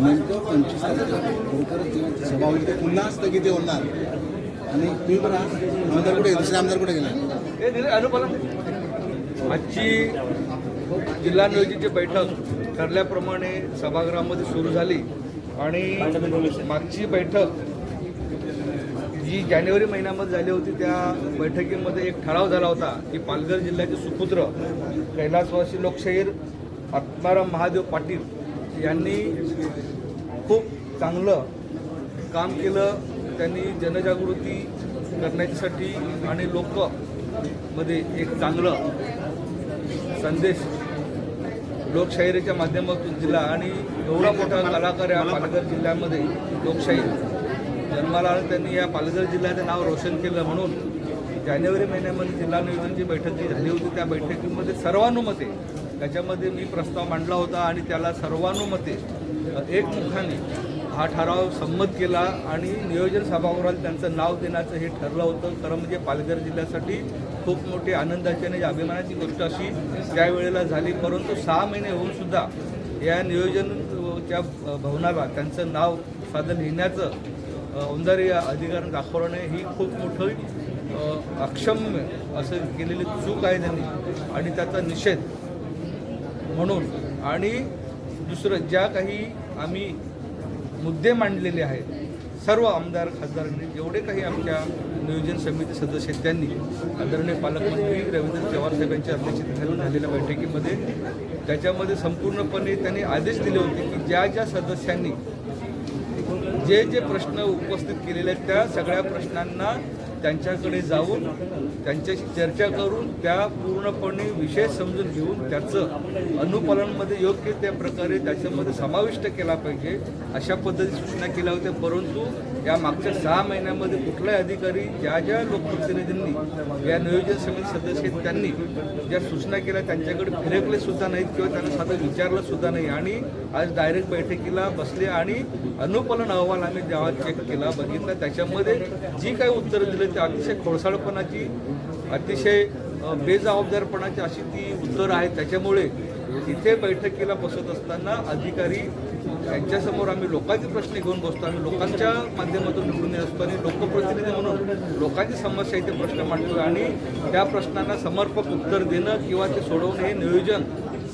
नेमकं पंचवीस तारखेला सभा होईल ते पुन्हा स्थगिती होणार आणि तुम्ही पण आमदार कुठे दुसरे आमदार कुठे गेला आजची जिल्हा नियोजनची बैठक ठरल्याप्रमाणे सभागृहामध्ये सुरू झाली आणि मागची बैठक जी जानेवारी महिन्यामध्ये झाली होती त्या बैठकीमध्ये एक ठराव झाला होता की पालघर जिल्ह्याचे सुपुत्र कैलासवासी लोकशाहीर आत्माराम महादेव पाटील यांनी खूप चांगलं काम केलं. त्यांनी जनजागृती करण्यासाठी आणि लोक मध्ये एक चांगलं संदेश लोकशाहीच्या माध्यमातून दिला आणि एवढा मोठा कलाकार या पालघर जिल्ह्यामध्ये लोकशाही जन्माला आला त्यांनी या पालघर जिल्ह्याचं नाव रोशन केलं म्हणून जानेवारी महिन्यामध्ये जिल्हा नियोजनची बैठक जी झाली होती. त्या बैठकीमध्ये सर्वानुमते त्याच्यामध्ये मी प्रस्ताव मांडला होता आणि त्याला सर्वानुमते एकमुखाने हा ठराव संमत केला आणि नियोजन सभागृहात त्यांचं नाव देण्याचं हे ठरलं होतं. खरं म्हणजे पालघर जिल्ह्यासाठी खूप मोठी आनंदाची आणि अभिमानाची गोष्ट अशी त्यावेळेला झाली. परंतु सहा महिने होऊन सुद्धा या नियोजनच्या भवनाला त्यांचं नाव साधं लिहिण्याचं अ, औंदार्य अधिकाऱ्यांनी दाखवलं नाही ही खूप मोठं अक्षम्य असं केलेली चूक आहे त्यांनी. आणि त्याचा निषेध म्हणून. आणि दुसरं ज्या काही आम्ही मुद्दे मांडलेले आहेत सर्व आमदार खासदारांनी जेवढे काही आमच्या नियोजन समिती सदस्य आहेत त्यांनी आदरणीय पालकमंत्री रवींद्र चव्हाण साहेबांच्या अध्यक्षतेखाली झालेल्या बैठकीमध्ये त्याच्यामध्ये संपूर्णपणे त्यांनी आदेश दिले होते की ज्या ज्या सदस्यांनी जे जे प्रश्न उपस्थित केलेले आहेत त्या सगळ्या प्रश्नांना त्यांच्याकडे जाऊन त्यांच्याशी चर्चा करून त्या पूर्णपणे विषय समजून घेऊन त्याचं अनुपालनमध्ये योग्य त्या प्रकारे त्याच्यामध्ये समाविष्ट केला पाहिजे अशा पद्धती सूचना केल्या होत्या. परंतु या मागच्या सहा महिन्यामध्ये कुठलाही अधिकारी ज्या ज्या लोकप्रतिनिधींनी या नियोजन समिती सदस्य आहेत त्यांनी ज्या सूचना केल्या त्यांच्याकडे फिरकले सुद्धा नाहीत किंवा त्यांना साधं विचारलं सुद्धा नाही. आणि आज डायरेक्ट बैठकीला बसले आणि अनुपालन अहवाल आम्ही जेव्हा चेक केला बघितला त्याच्यामध्ये जी काही उत्तरं दिली ते अतिशय खोळसाळपणाची अतिशय बेजबाबदारपणाची अशी ती उत्तरं आहेत त्याच्यामुळे तिथे बैठकीला बसत असताना अधिकारी त्यांच्यासमोर आम्ही लोकांचे प्रश्न घेऊन बसतो. आम्ही लोकांच्या माध्यमातून निवडून येत असतो आणि लोकप्रतिनिधी म्हणून लोकांची समस्या इथे प्रश्न मांडतो आणि त्या प्रश्नांना समर्पक उत्तर देणं किंवा ते सोडवणं हे नियोजन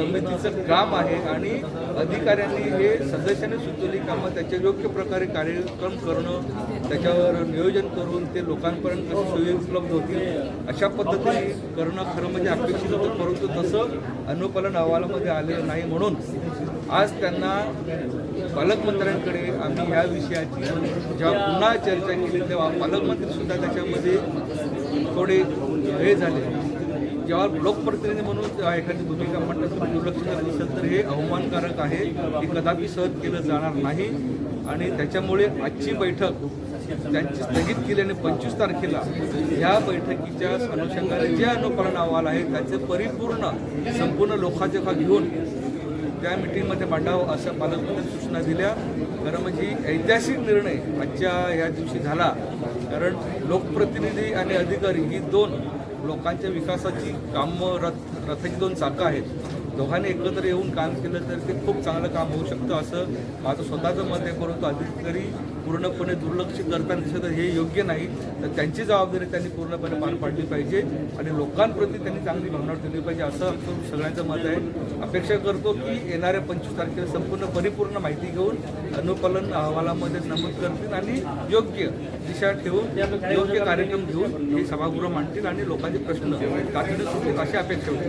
समितीचं काम आहे आणि अधिकाऱ्यांनी हे सदस्यांनी सुचवली कामं त्याच्या योग्य प्रकारे कार्यक्रम करणं त्याच्यावर नियोजन करून ते लोकांपर्यंत कशी सोयी उपलब्ध होतील अशा पद्धतीने करणं खरं म्हणजे अपेक्षित होतं परंतु तसं अनुपालन अहवालामध्ये आलेलं नाही म्हणून आज त्यांना पालकमंत्र्यांकडे आम्ही या विषयाची जेव्हा पुन्हा चर्चा केली तेव्हा पालकमंत्री सुद्धा त्याच्यामध्ये थोडे हे झाले. जेव्हा लोकप्रतिनिधी म्हणून एखादी भूमिका म्हणतात तुम्ही दुर्लक्ष करत असेल तर हे अवमानकारक आहे हे कदापि सहज केलं जाणार नाही. आणि त्याच्यामुळे आजची बैठक त्यांची स्थगित केल्याने पंचवीस तारखेला ह्या बैठकीच्या अनुषंगाने जे अनुपालन अहवाल आहे त्याचे परिपूर्ण संपूर्ण लोकांचे घेऊन त्या मिटिंगमध्ये मांडावं असं पालकमंत्र्यांनी सूचना दिल्या. कारण म्हणजे ऐतिहासिक निर्णय आजच्या या दिवशी झाला. कारण लोकप्रतिनिधी आणि अधिकारी ही दोन लोकांच्या विकासाची कामं रथ रथाची दोन चाकं आहेत. दोघांनी एकत्र येऊन काम केलं तर ते खूप चांगलं काम होऊ शकतं असं माझं स्वतःचं मत आहे. परंतु अधिकारी पूर्णपणे दुर्लक्ष करताना दिसत आहे, हे योग्य नाही. तर त्यांची जबाबदारी त्यांनी पूर्णपणे पार पाडली पाहिजे आणि लोकांप्रती त्यांनी चांगली भावना ठेवली पाहिजे असं आमचं सगळ्यांचं मत आहे. अपेक्षा करतो की येणाऱ्या पंचवीस तारखेला संपूर्ण परिपूर्ण माहिती घेऊन अनुपालन अहवालामध्ये नमूद करतील आणि योग्य दिशा ठेवून योग्य कार्यक्रम घेऊन हे सभागृह मांडतील आणि लोकांचे प्रश्न तातडीने सुटेल अशी अपेक्षा होती.